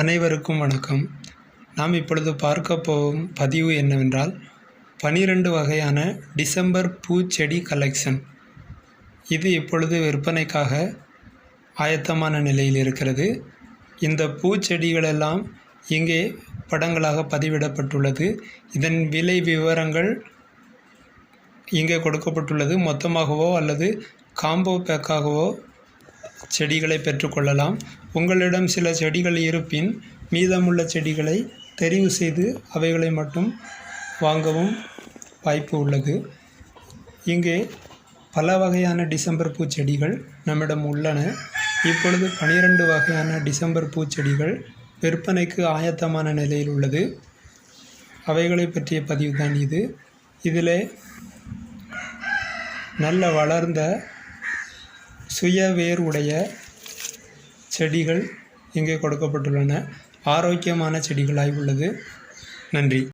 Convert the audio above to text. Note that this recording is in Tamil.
அனைவருக்கும் வணக்கம். நாம் இப்பொழுது பார்க்க போகும் பதிவு என்னவென்றால் பனிரெண்டு வகையான டிசம்பர் பூச்செடி கலெக்ஷன். இது இப்பொழுது விற்பனைக்காக ஆயத்தமான நிலையில் இருக்கிறது. இந்த பூச்செடிகளெல்லாம் இங்கே படங்களாக பதிவிடப்பட்டுள்ளது. இதன் விலை விவரங்கள் இங்கே கொடுக்கப்பட்டுள்ளது. மொத்தமாகவோ அல்லது காம்போ பேக்காகவோ செடிகளை பெற்றுக்கொள்ளலாம். உங்களிடம் சில செடிகள் இருப்பின் மீதமுள்ள செடிகளை தெரிவு செய்து அவைகளை மட்டும் வாங்கவும் வாய்ப்பு உள்ளது. இங்கே பல வகையான டிசம்பர் பூச்செடிகள் நம்மிடம் உள்ளன. இப்பொழுது பனிரெண்டு வகையான டிசம்பர் பூச்செடிகள் விற்பனைக்கு ஆயத்தமான நிலையில் உள்ளது. அவைகளை பற்றிய பதிவு தான் இது. இதில் நல்ல வளர்ந்த சுய வேர் உடைய செடிகள் இங்கே கொடுக்கப்பட்டுள்ளன. ஆரோக்கியமான செடிகளாய் உள்ளது. நன்றி.